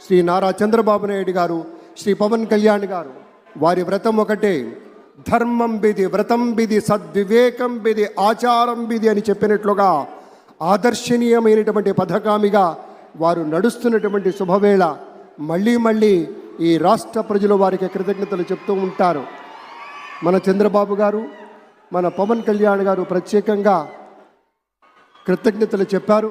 శ్రీ నారా చంద్రబాబు నాయుడు గారు శ్రీ పవన్ కళ్యాణ్ గారు వారి వ్రతం ఒకటే. ధర్మం బిది వ్రతం బిది సద్వివేకం బిది ఆచారం బిది అని చెప్పినట్లుగా ఆదర్శనీయమైనటువంటి పథకామిగా వారు నడుస్తున్నటువంటి శుభవేళ మళ్ళీ మళ్ళీ ఈ రాష్ట్ర ప్రజలు వారికి కృతజ్ఞతలు చెప్తూ ఉంటారు. మన చంద్రబాబు గారు మన పవన్ కళ్యాణ్ గారు ప్రత్యేకంగా కృతజ్ఞతలు చెప్పారు.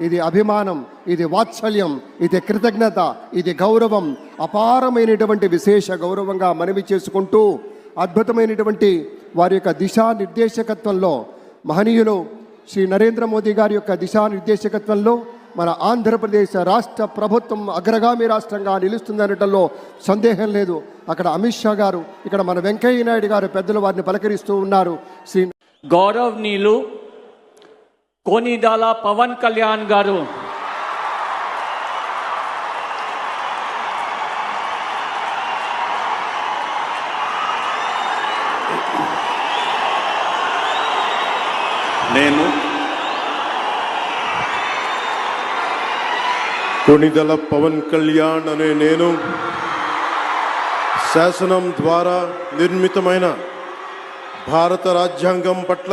ఇది అభిమానం ఇది వాత్సల్యం ఇది కృతజ్ఞత ఇది గౌరవం. అపారమైనటువంటి విశేష గౌరవంగా మనవి చేసుకుంటూ అద్భుతమైనటువంటి వారి యొక్క దిశానిర్దేశకత్వంలో మహనీయులు శ్రీ నరేంద్ర మోదీ గారి యొక్క దిశానిర్దేశకత్వంలో మన ఆంధ్రప్రదేశ్ రాష్ట్ర ప్రభుత్వం అగ్రగామి రాష్ట్రంగా నిలుస్తుందనటంలో సందేహం లేదు. అక్కడ అమిత్ షా గారు ఇక్కడ మన వెంకయ్య నాయుడు గారు పెద్దలు వారిని పలకరిస్తూ ఉన్నారు. శ్రీ గౌరవనీయులు కోనిదాల పవన్ కళ్యాణ్ గారు. నేను కొణిదల పవన్ కళ్యాణ్ అనే నేను శాసనం ద్వారా నిర్మితమైన భారత రాజ్యాంగం పట్ల